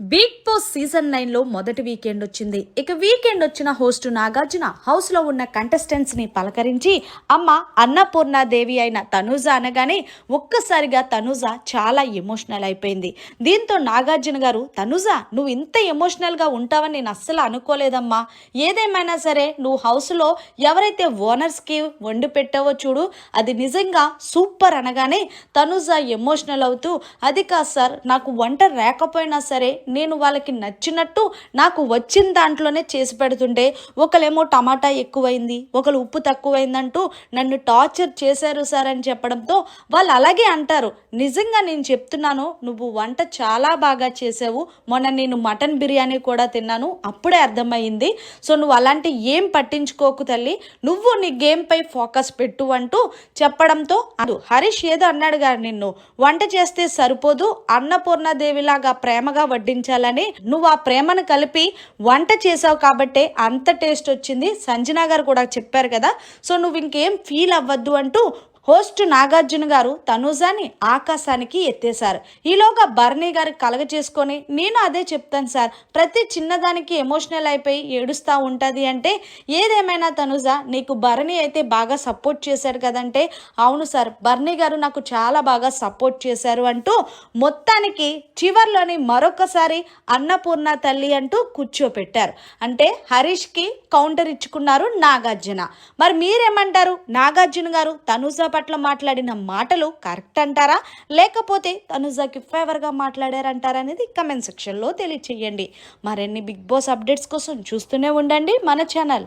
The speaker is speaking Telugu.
బిగ్ బాస్ సీజన్ నైన్లో మొదటి వీకెండ్ వచ్చింది. ఇక వీకెండ్ వచ్చిన హోస్ట్ నాగార్జున హౌస్లో ఉన్న కంటెస్టెంట్స్ని పలకరించి అమ్మ అన్నపూర్ణ దేవి అయిన తనూజ అనగానే ఒక్కసారిగా తనూజ చాలా ఎమోషనల్ అయిపోయింది. దీంతో నాగార్జున గారు తనూజ నువ్వు ఇంత ఎమోషనల్గా ఉంటావని నేను అస్సలు అనుకోలేదమ్మా. ఏదేమైనా సరే నువ్వు హౌస్లో ఎవరైతే ఓనర్స్కి వండి పెట్టావో చూడు అది నిజంగా సూపర్ అనగానే తనూజ ఎమోషనల్ అవుతూ అది కాదు సార్ నాకు వంట రాకపోయినా సరే నేను వాళ్ళకి నచ్చినట్టు నాకు వచ్చిన దాంట్లోనే చేసి పెడుతుంటే ఒకళ్ళేమో టమాటా ఎక్కువైంది ఒకళ్ళు ఉప్పు తక్కువైందంటూ నన్ను టార్చర్ చేశారు సార్ అని చెప్పడంతో వాళ్ళు అలాగే అంటారు. నిజంగా నేను చెప్తున్నాను నువ్వు వంట చాలా బాగా చేసావు మొన్న నేను మటన్ బిర్యానీ కూడా తిన్నాను అప్పుడే అర్థమైంది సో నువ్వు అలాంటి ఏం పట్టించుకోకు తల్లి. నువ్వు నీ గేమ్పై ఫోకస్ పెట్టు అంటూ చెప్పడంతో అది. హరీష్ ఏదో అన్నాడు గారు నిన్ను వంట చేస్తే సరిపోదు అన్నపూర్ణదేవిలాగా ప్రేమగా చూపించాలని నువ్వు ఆ ప్రేమను కలిపి వంట చేసావు కాబట్టే అంత టేస్ట్ వచ్చింది. సంజనా గారు కూడా చెప్పారు కదా. సో నువ్వు ఇంకేం ఫీల్ అవ్వద్దు అంటూ హోస్ట్ నాగార్జున గారు తనూజాని ఆకాశానికి ఎత్తేశారు. ఈలోగా బర్నీ గారు కలగ చేసుకొని నేను అదే చెప్తాను సార్. ప్రతి చిన్నదానికి ఎమోషనల్ అయిపోయి ఏడుస్తూ ఉంటుంది అంటే ఏదేమైనా తనుజ నీకు భరణి అయితే బాగా సపోర్ట్ చేశాడు కదంటే అవును సార్ బర్నీ గారు నాకు చాలా బాగా సపోర్ట్ చేశారు అంటూ మొత్తానికి చివర్లోని మరొకసారి అన్నపూర్ణ తల్లి అంటూ కూర్చోపెట్టారు. అంటే హరీష్కి కౌంటర్ ఇచ్చుకున్నారు నాగార్జున. మరి మీరేమంటారు? నాగార్జున గారు తనుజ పట్ల మాట్లాడిన మాటలు కరెక్ట్ అంటారా? లేకపోతే తనుజాకి ఫేవర్గా మాట్లాడారంటారా అనేది కమెంట్ సెక్షన్లో తెలియచేయండి. మరిన్ని బిగ్ బాస్ అప్డేట్స్ కోసం చూస్తూనే ఉండండి మన ఛానల్